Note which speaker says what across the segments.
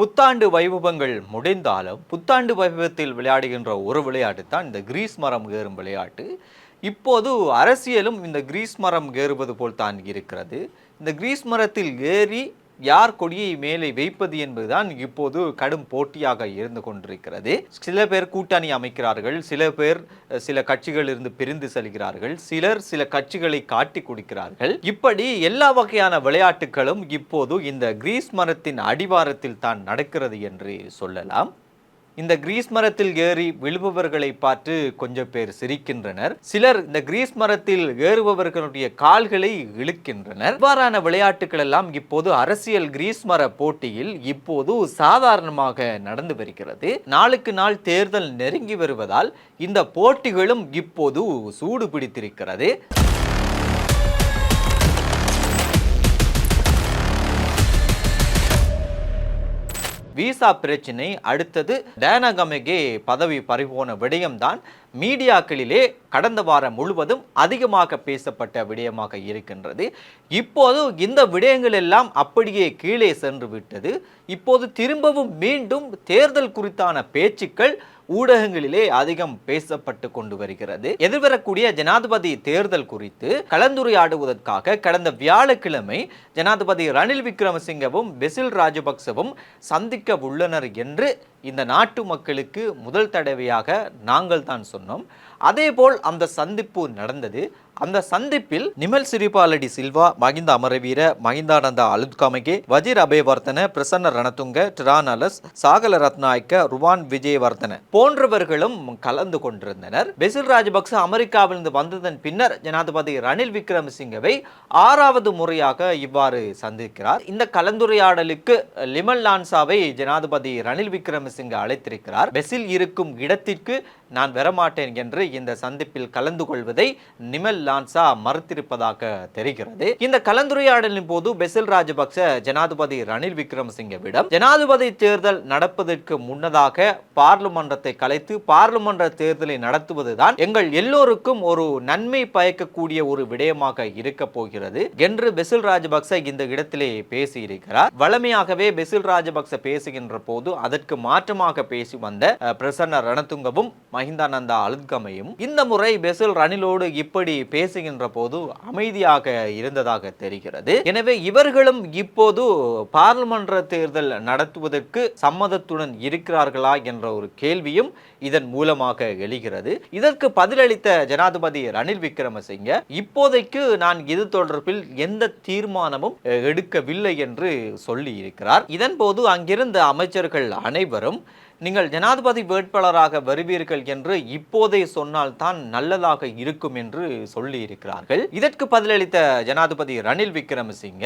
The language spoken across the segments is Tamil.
Speaker 1: புத்தாண்டு வைபவங்கள் முடிந்தாலும் புத்தாண்டு வைபவத்தில் விளையாடுகின்ற ஒரு விளையாட்டு தான் இந்த கிரீஸ் மரம் ஏறும் விளையாட்டு. இப்போது அரசியலும் இந்த கிரீஸ் மரம் ஏறுவது போல் தான் இருக்கிறது. இந்த கிரீஸ் மரத்தில் ஏறி யார் கொடியை மேலே வைப்பது என்பதுதான் இப்போது கடும் போட்டியாக இருந்து கொண்டிருக்கிறது. சில பேர் கூட்டணி அமைக்கிறார்கள் சில பேர் சில கட்சிகள் இருந்து பிரிந்து செல்கிறார்கள் சிலர் சில கட்சிகளை காட்டி கொடுக்கிறார்கள். இப்படி எல்லா வகையான விளையாட்டுகளும் இப்போது இந்த கிரீஸ் மரத்தின் அடிவாரத்தில் தான் நடக்கிறது என்று சொல்லலாம். இந்த கிரீஸ் மரத்தில் ஏறி விழுபவர்களை பார்த்து கொஞ்சம் பேர் சிரிக்கின்றனர். சிலர் இந்த கிரீஸ் மரத்தில் ஏறுபவர்களுடைய கால்களை இழுக்கின்றனர். இவ்வாறான விளையாட்டுகள் எல்லாம் இப்போது அரசியல் கிரீஸ் மர போட்டியில் இப்போது சாதாரணமாக நடந்து வருகிறது. நாளுக்கு நாள் தேர்தல் நெருங்கி வருவதால் இந்த போட்டிகளும் இப்போது சூடு பிடித்திருக்கிறது விசா பிரச்சினை அடுத்தது டேனகமெகே பதவி பறிபோன விடயம்தான் மீடியாக்களிலே கடந்த வாரம் முழுவதும் அதிகமாக பேசப்பட்ட விடயமாக இருக்கின்றது. இப்போது இந்த விடயங்கள் எல்லாம் அப்படியே கீழே சென்று விட்டது. இப்போது திரும்பவும் மீண்டும் தேர்தல் குறித்தான பேச்சுக்கள் ஊடகங்களிலே அதிகம் பேசப்பட்டு கொண்டு வருகிறது. எதிர்வரக்கூடிய ஜனாதிபதி தேர்தல் குறித்து கலந்துரையாடுவதற்காக கடந்த வியாழக்கிழமை ஜனாதிபதி ரணில் விக்ரமசிங்கவும் பெசில் ராஜபக்சவும் சந்திக்க உள்ளனர் என்று இந்த நாட்டு மக்களுக்கு முதல் தடவையாக நாங்கள் தான் சொன்னோம். அதேபோல் அந்த சந்திப்பு நடந்தது. அந்த சந்திப்பில் நிமல் சிறிபாலடி சில்வா மகிந்த அமரவீர மகிந்தானந்த அலுத்காமகே வஜிர் அபேவர்த்தன பிரசன்ன ரணதுங்க டிரானலஸ் சாகல ரத்நாயக்க ருவான் விஜயவர்தன போன்றவர்களும் கலந்து கொண்டிருந்தனர். பெசில் ராஜபக்ச அமெரிக்காவிலிருந்து வந்ததன் பின்னர் ஜனாதிபதி ரணில் விக்ரமசிங்கவை ஆறாவது முறையாக இவ்வாறு சந்திக்கிறார். இந்த கலந்துரையாடலுக்கு லிமல் லான்சாவை ஜனாதிபதி ரணில் விக்ரமசிங்க அழைத்திருக்கிறார். பெசில் இருக்கும் இடத்திற்கு நான் வரமாட்டேன் என்று இந்த சந்திப்பில் கலந்து கொள்வதை நிமல் லான்சா மறுத்திருப்பதாக தெரிகிறது. இந்த கலந்துரையாடலின் போது பெசில் ராஜபக்ச ஜனாதிபதி ரணில் விக்ரமசிங்கவிடம் ஜனாதிபதி தேர்தல் நடப்பதற்கு முன்னதாக பார்லிமன்றத்தை கலைத்து பார்லிமன்ற தேர்தலை நடத்துவதுதான் எங்கள் எல்லோருக்கும் ஒரு நன்மை பயக்கக்கூடிய ஒரு விடயமாக இருக்க போகிறது என்று பெசில் ராஜபக்ச இந்த இடத்திலே பேசியிருக்கிறார். வளமையாகவே பெசில் ராஜபக்ச பேசுகின்ற போது அதற்கு மாற்றமாக பேசி வந்த பிரசன்ன ரணதுங்கவும் மஹிந்தானந்தா அலுத்கமையும் இந்த முறை பெசில் ரணிலோடு இப்படி பேசுகின்ற போது அமைதியாக இருந்ததாக தெரிகிறது. எனவே இவர்களும் இப்போது பாராளுமன்ற தேர்தல் நடத்துவதற்கு சம்மதத்துடன் இருக்கிறார்களா என்ற ஒரு கேள்வியும் இதன் மூலமாக எழுகிறது. இதற்கு பதிலளித்த ஜனாதிபதி ரணில் விக்ரமசிங்க இப்போதைக்கு நான் இது தொடர்பில் எந்த தீர்மானமும் எடுக்கவில்லை என்று சொல்லி இருக்கிறார் இதன் போது அங்கிருந்த அமைச்சர்கள் அனைவரும் நீங்கள் ஜனாதிபதி வேட்பாளராக வருவீர்கள் என்று இப்போதே சொன்னால்தான் நல்லதாக இருக்கும் என்று சொல்லி இருக்கிறார்கள் இதற்கு பதிலளித்த ஜனாதிபதி ரணில் விக்ரமசிங்க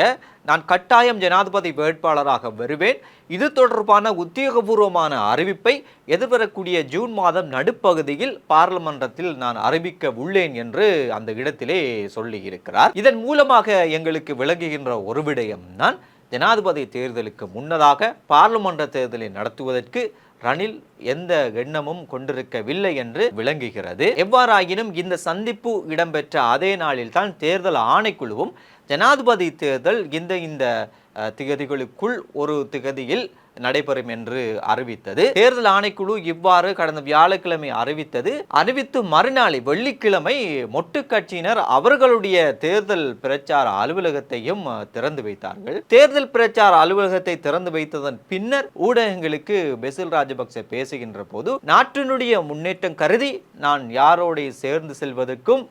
Speaker 1: நான் கட்டாயம் ஜனாதிபதி வேட்பாளராக வருவேன். இது தொடர்பான உத்தியோகபூர்வமான அறிவிப்பை எதிர்வரக்கூடிய ஜூன் மாதம் நடுப்பகுதியில் பார்லிமன்றத்தில் நான் அறிவிக்க உள்ளேன் என்று அந்த இடத்திலே சொல்லி இருக்கிறார் இதன் மூலமாக எங்களுக்கு விளங்குகின்ற ஒரு விடயம் தான் ஜனாதிபதி தேர்தலுக்கு முன்னதாக பார்லிமன்ற தேர்தலை நடத்துவதற்கு ரணில் எந்த எண்ணமும் கொண்டிருக்கவில்லை என்று விளங்குகிறது. எவ்வாறாயினும் இந்த சந்திப்பு இடம்பெற்ற அதே நாளில் தான் தேர்தல் ஆணைக்குழுவும் ஜனாதிபதி தேர்தல் இந்த இந்த திகதிகளுக்குள் ஒரு திகதியில் நடைபெறும் என்று அறிவித்தது. தேர்தல் ஆணைக்குழு இவ்வாறு கடந்த வியாழக்கிழமை அறிவித்தது. அறிவித்து மறுநாளை வெள்ளிக்கிழமை மொட்டு கட்சியினர் அவர்களுடைய தேர்தல் பிரச்சார அலுவலகத்தையும் திறந்து வைத்தார்கள். தேர்தல் பிரச்சார அலுவலகத்தை திறந்து வைத்ததன் பின்னர் ஊடகங்களுக்கு பெசில் ராஜபக்ச பேசுகின்ற போது நாட்டினுடைய முன்னேற்றம் கருதி நான் யாரோடு சேர்ந்து செல்வதற்கும்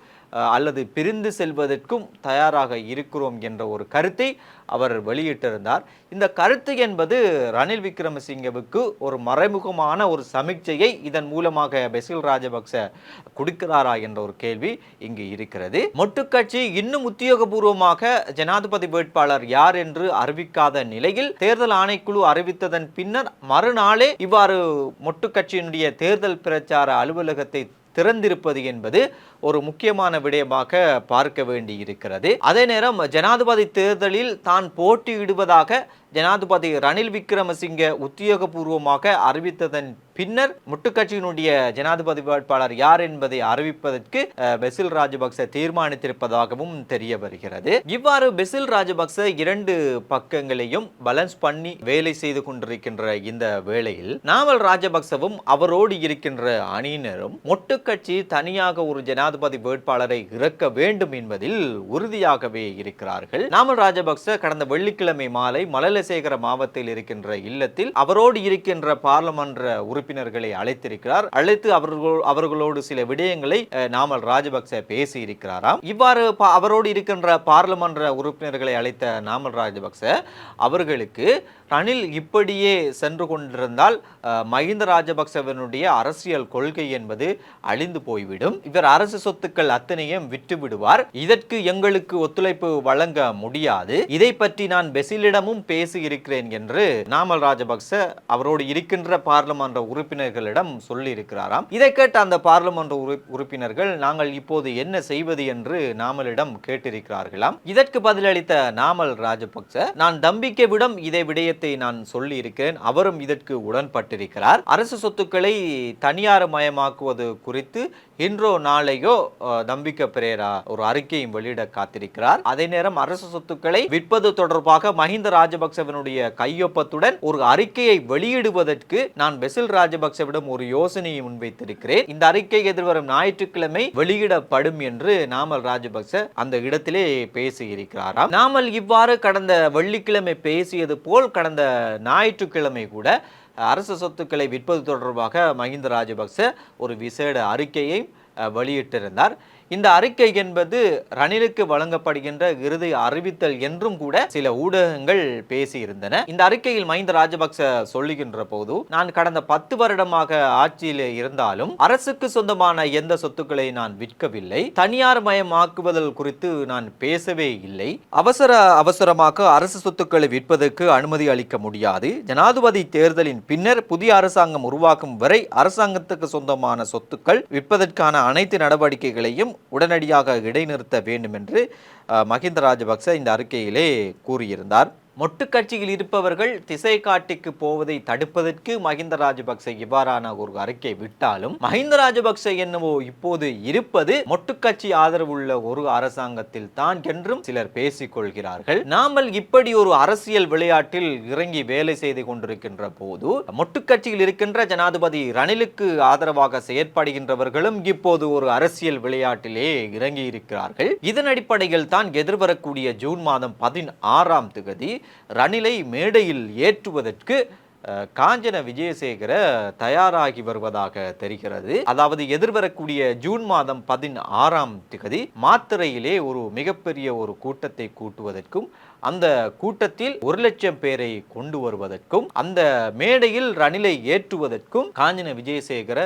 Speaker 1: அல்லது பிரிந்து செல்வதற்கும் தயாராக இருக்கிறோம் என்ற ஒரு கருத்தை அவர் வெளியிட்டிருந்தார். இந்த கருத்து என்பது ரணில் விக்ரமசிங்கவுக்கு ஒரு மறைமுகமான ஒரு சமிக்சையை இதன் மூலமாக பெசில் ராஜபக்ச கொடுக்கிறாரா என்ற ஒரு கேள்வி இங்கு இருக்கிறது. மொட்டுக்கட்சி இன்னும் உத்தியோகபூர்வமாக ஜனாதிபதி வேட்பாளர் யார் என்று அறிவிக்காத நிலையில் தேர்தல் ஆணைக்குழு அறிவித்ததன் பின்னர் மறுநாளே இவ்வாறு மொட்டுக்கட்சியினுடைய தேர்தல் பிரச்சார அலுவலகத்தை திறந்திருப்பது என்பது ஒரு முக்கியமான விடயமாக பார்க்க வேண்டி இருக்கிறது அதே நேரம் ஜனாதிபதி தேர்தலில் தான் போட்டியிடுவதாக ஜனாதிபதி ரணில் விக்ரமசிங்க உத்தியோகபூர்வமாக அறிவித்ததன் பின்னர் முட்டுக்கட்சியினுடைய ஜனாதிபதி வேட்பாளர் யார் என்பதை அறிவிப்பதற்கு பெசில் ராஜபக்ச தீர்மானித்திருப்பதாகவும் தெரிய வருகிறது. இவ்வாறு பெசில் ராஜபக்ச இரண்டு பக்கங்களையும் பேலன்ஸ் பண்ணி வேலை செய்து கொண்டிருக்கின்ற இந்த வேளையில் நாவல் ராஜபக்சவும் அவரோடு இருக்கின்ற அணியினரும் மொட்டுக்கட்சி தனியாக ஒரு ஜனாதிபதி வேட்பாளரை இறக்க வேண்டும் என்பதில் உறுதியாகவே இருக்கிறார்கள். நாமல் ராஜபக்ச கடந்த வெள்ளிக்கிழமை மாலை மலலசேகர மாவத்தில் இருக்கின்ற இல்லத்தில் அவரோடு இருக்கின்ற பாராளுமன்ற உறுப்பினர்களை அழைத்திருக்கிறார். அழைத்து அவர்கள் அவர்களோடு சில விடயங்களை நாமல் ராஜபக்ச பேசி இருக்கிறாராம் இவ்வாறு அவரோடு இருக்கின்ற பாராளுமன்ற உறுப்பினர்களை அழைத்த நாமல் ராஜபக்ச அவர்களுக்கு ரணில் இப்படியே சென்று கொண்டிருந்தால் மஹிந்த ராஜபக்சவனுடைய அரசியல் கொள்கை என்பது அழிந்து போய்விடும். இவர் அரசு சொத்துக்கள் அத்தனையும் விட்டு விடுவார் இதற்கு எங்களுக்கு ஒத்துழைப்பு வழங்க முடியாது. இதை பற்றி நான் பெசிலிடமும் பேசி பேசியிருக்கிறேன் என்று நாமல் ராஜபக்ச அவரோடு இருக்கின்ற பார்லமன்ற உறுப்பினர்களிடம் சொல்லியிருக்கிறாராம். இதை கேட்ட அந்த பார்லமன்ற உறுப்பினர்கள் நாங்கள் இப்போது என்ன செய்வது? என்று நாமலிடம் கேட்டிருக்கிறார்களாம். இதற்கு பதிலளித்த நாமல் ராஜபக்ச நான் தம்பிக்கைவிடம் இதே விடயத்தை நான் சொல்லி இருக்கிறேன் அவரும் இதற்கு உடன்பட்டிருக்கிறார். அரசு சொத்துக்களை தனியார் மயமாக்குவது குறித்து இன்றோ நாளையோ நம்பிக்கை பிரேரா ஒரு அறிக்கையும் வெளியிட காத்திருக்கிறார். அதே நேரம் அரசு சொத்துக்களை விற்பது தொடர்பாக மஹிந்த ராஜபக்சவனுடைய கையொப்பத்துடன் ஒரு அறிக்கையை வெளியிடுவதற்கு நான் பெசில் ராஜபக்சவிடம் ஒரு யோசனையை முன்வைத்திருக்கிறேன். இந்த அறிக்கை எதிர்வரும் ஞாயிற்றுக்கிழமை வெளியிடப்படும் என்று நாமல் ராஜபக்ச அந்த இடத்திலே பேசியிருக்கிறாராம். நாமல் இவ்வாறு கடந்த வெள்ளிக்கிழமை பேசியது போல் கடந்த ஞாயிற்றுக்கிழமை கூட அரசு சொத்துக்களை விற்பது தொடர்பாக மஹிந்த ராஜபக்ச ஒரு விசேட அறிக்கையை வெளியிட்டிருந்தார். இந்த அறிக்கை என்பது ரணிலுக்கு வழங்கப்படுகின்ற இறுதி அறிவித்தல் என்றும் கூட சில ஊடகங்கள் பேசியிருந்தன. இந்த அறிக்கையில் மஹிந்த ராஜபக்ச சொல்லுகின்ற போது நான் கடந்த பத்து வருடமாக ஆட்சியில் இருந்தாலும் அரசுக்கு சொந்தமான எந்த சொத்துக்களை நான் விற்கவில்லை. தனியார் மயமாக்குவதல் குறித்து நான் பேசவே இல்லை. அவசர அவசரமாக அரசு சொத்துக்களை விற்பதற்கு அனுமதி அளிக்க முடியாது. ஜனாதிபதி தேர்தலின் பின்னர் புதிய அரசாங்கம் உருவாக்கும் வரை அரசாங்கத்துக்கு சொந்தமான சொத்துக்கள் விற்பதற்கான அனைத்து நடவடிக்கைகளையும் உடனடியாக இடைநிறுத்த வேண்டும் என்று மஹிந்த ராஜபக்ச இந்த அறிக்கையிலே கூறியிருந்தார். மொட்டு கட்சியில் இருப்பவர்கள் திசை காட்டிக்கு போவதை தடுப்பதற்கு மஹிந்த ராஜபக்ச இவ்வாறான ஒரு அறிக்கை விட்டாலும் மஹிந்த ராஜபக்ச என்னவோ இப்போது இருப்பது மொட்டு கட்சி ஆதரவுள்ள ஒரு அரசாங்கத்தில் தான் என்றும் சிலர் பேசிக் கொள்கிறார்கள். நாமல் இப்படி ஒரு அரசியல் விளையாட்டில் இறங்கி வேலை செய்து கொண்டிருக்கின்ற போது மொட்டு கட்சியில் இருக்கின்ற ஜனாதிபதி ரணிலுக்கு ஆதரவாக செயற்படுகின்றவர்களும் இப்போது ஒரு அரசியல் விளையாட்டிலே இறங்கி இருக்கிறார்கள் இதன் அடிப்படையில் தான் எதிர்வரக்கூடிய ஜூன் மாதம் பதினாறாம் திகதி ரணிலை மேடையில் ஏற்றுவதற்கு காஞ்சன விஜயசேகர தயாராகி வருவதாக தெரிகிறது. அதாவது எதிர்வரக்கூடிய ஜூன் மாதம் பதினாறாம் திகதி மாத்திரையிலே ஒரு மிகப்பெரிய ஒரு கூட்டத்தை கூட்டுவதற்கும் அந்த கூட்டத்தில் ஒரு லட்சம் பேரை கொண்டு வருவதற்கும் அந்த மேடையில் ரணிலை ஏற்றுவதற்கும் காஞ்சன விஜயசேகர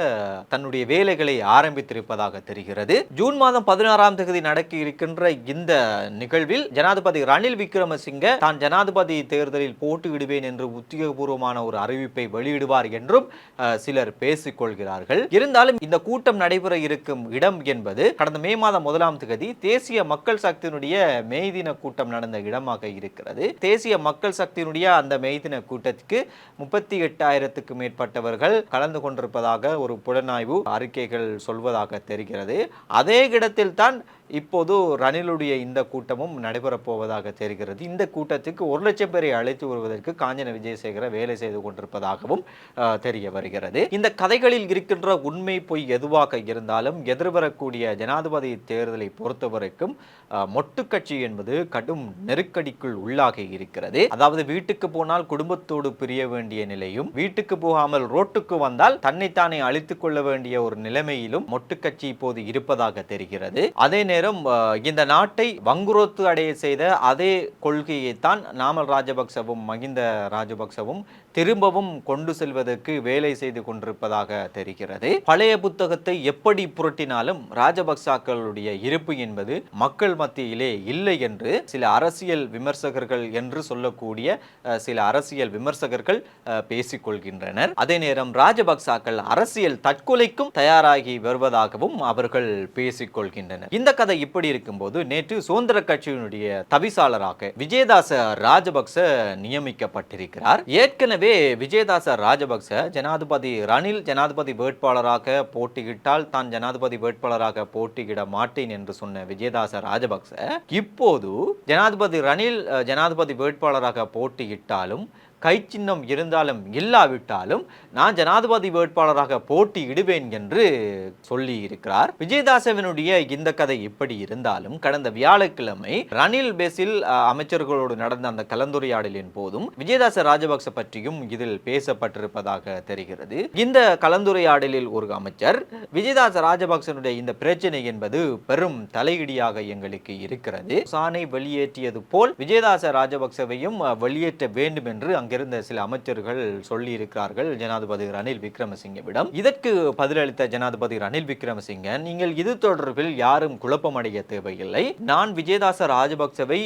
Speaker 1: தன்னுடைய வேலைகளை ஆரம்பித்திருப்பதாக தெரிகிறது. ஜூன் மாதம் பதினாறாம் தேதி நடக்க இருக்கின்ற இந்த நிகழ்வில் ஜனாதிபதி ரணில் விக்ரமசிங்க தான் ஜனாதிபதி தேர்தலில் போட்டியிடுவேன் என்று உத்தியோகபூர்வமான ஒரு அறிவிப்பை வெளியிடுவார் என்றும் சிலர் பேசிக்கொள்கிறார்கள் இருந்தாலும் இந்த கூட்டம் நடைபெற இருக்கும் இடம் என்பது கடந்த மே மாதம் முதலாம் தேதி தேசிய மக்கள் சக்தியினுடைய மெய்தின கூட்டம் நடந்த இடமாக இருக்கிறது. தேசிய மக்கள் சக்தியினுடைய அந்த மெய்தின கூட்டத்துக்கு முப்பத்தி எட்டாயிரத்துக்கு மேற்பட்டவர்கள் கலந்து கொண்டிருப்பதாக ஒரு புலனாய்வு அறிக்கைகள் சொல்வதாக தெரிகிறது. அதே இடத்தில் தான் இப்போது ரணிலுடைய இந்த கூட்டமும் நடைபெறப் போவதாக தெரிகிறது. இந்த கூட்டத்துக்கு ஒரு லட்சம் பேரை அழைத்து வருவதற்கு காஞ்சன விஜயசேகர வேலை செய்து கொண்டிருப்பதாகவும் தெரிய வருகிறது. இந்த கதைகளில் இருக்கின்ற உண்மை பொய் எதுவாக இருந்தாலும் எதிர்வரக்கூடிய ஜனாதிபதி தேர்தலை பொறுத்தவரைக்கும் மொட்டு கட்சி என்பது கடும் நெருக்கடிக்குள் உள்ளாகி இருக்கிறது. அதாவது வீட்டுக்கு போனால் குடும்பத்தோடு பிரிய வேண்டிய நிலையும் வீட்டுக்கு போகாமல் ரோட்டுக்கு வந்தால் தன்னைத்தானே அழித்துக் கொள்ள வேண்டிய ஒரு நிலைமையிலும் மொட்டு கட்சி இப்போது இருப்பதாக தெரிகிறது. அதே நேரம் நேரம் இந்த நாட்டை வங்குரோத்து அடைய செய்த அதே கொள்கையைத்தான் நாமல் ராஜபக்சவும் மகிந்த ராஜபக்சவும் திரும்பவும் கொண்டு செல்வதற்கு வேலை செய்து கொண்டிருப்பதாக தெரிகிறது. பழைய புத்தகத்தை எப்படி புரட்டினாலும் ராஜபக்சாக்களுடைய இருப்பு என்பது மக்கள் மத்தியிலே இல்லை என்று சில அரசியல் விமர்சகர்கள் என்று சொல்லக்கூடிய சில அரசியல் விமர்சகர்கள் பேசிக்கொள்கின்றனர். அதே நேரம் ராஜபக்சாக்கள் அரசியல் தற்கொலைக்கும் தயாராகி வருவதாகவும் அவர்கள் பேசிக்கொள்கின்றனர். இந்த கதை கதை இப்படி இருக்கும்போது நேற்று சுதந்திர கட்சியினுடைய தவிசாளராக விஜயதாச ராஜபக்ச நியமிக்கப்பட்டிருக்கிறார். ஏற்கனவே விஜயதாச ராஜபக்ச ஜனாதிபதி ரணில் ஜனாதிபதி வேட்பாளராக போட்டியிட்டால் தான் ஜனாதிபதி வேட்பாளராக போட்டியிட மாட்டேன் என்று சொன்ன விஜயதாச ராஜபக்ச இப்போது ஜனாதிபதி ரணில் ஜனாதிபதி வேட்பாளராக போட்டியிட்டாலும் கைச்சின்னம் இருந்தாலும் இல்லாவிட்டாலும் நான் ஜனாதிபதி வேட்பாளராக போட்டியிடுவேன் என்று சொல்லி இருக்கிறார். விஜயதாசவனுடைய இந்த கதை இப்படி இருந்தாலும் கடந்த வியாழக்கிழமை ரணில் பேசில் அமைச்சர்களோடு நடந்த அந்த கலந்துரையாடலின் போதும் விஜயதாச ராஜபக்ச பற்றியும் இதில் பேசப்பட்டிருப்பதாக தெரிகிறது. இந்த கலந்துரையாடலில் ஒரு அமைச்சர் விஜயதாச ராஜபக்சனுடைய இந்த பிரச்சனை என்பது பெரும் தலையிடியாக எங்களுக்கு இருக்கிறது. சானை வெளியேற்றியது போல் விஜயதாச ராஜபக்சவையும் வெளியேற்ற வேண்டும் என்று அங்கிருந்த சில அமைச்சர்கள் சொல்லி இருக்கிறார்கள் ஜனாதிபதி ரணில் விக்ரமசிங்கவிடம். இதற்கு பதிலளித்த ஜனாதிபதி ரணில் விக்ரமசிங்க நீங்கள் இது தொடர்பில் யாரும் குழப்பமடைய தேவையில்லை. நான் விஜயதாச ராஜபக்சவை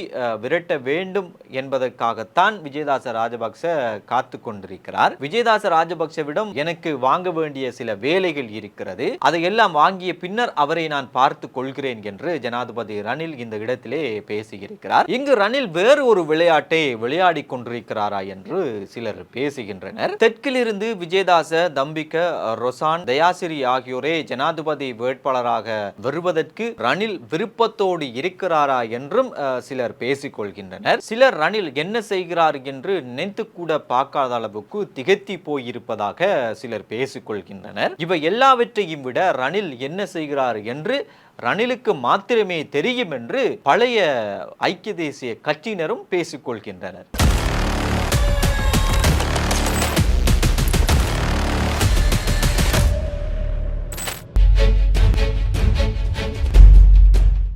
Speaker 1: விரட்ட வேண்டும் என்பதற்காகத்தான் விஜயதாச ராஜபக்ச காத்து கொண்டிருக்கிறார். விஜயதாச ராஜபக்சவிடம் எனக்கு வாங்க வேண்டிய சில வேலைகள் இருக்கிறது. அதையெல்லாம் வாங்கிய பின்னர் அவரை நான் பார்த்து கொள்கிறேன் என்று ஜனாதிபதி ரணில் இந்த இடத்திலே பேசியிருக்கிறார். இங்கு ரணில் வேறு ஒரு விளையாட்டை விளையாடி கொண்டிருக்கிறாரா என்று சிலர் பேசுகின்றனர். தெற்கிலிருந்து விஜயதாச தம்பிக்க ரொசான் தயாசிரி ஆகியோரே ஜனாதிபதி வேட்பாளராக வருவதற்கு ரணில் விருப்பத்தோடு இருக்கிறாரா என்றும் சிலர் பேசிக்கொள்கின்றனர். சிலர் ரணில் என்ன செய்கிறார் என்று நினைத்து கூட பார்க்காத அளவுக்கு திகைத்தி போயிருப்பதாக சிலர் பேசிக்கொள்கின்றனர். இவை எல்லாவற்றையும் விட ரணில் என்ன செய்கிறார் என்று ரணிலுக்கு மாத்திரமே தெரியும் என்று பழைய ஐக்கிய தேசிய கட்சியினரும் பேசிக்கொள்கின்றனர்.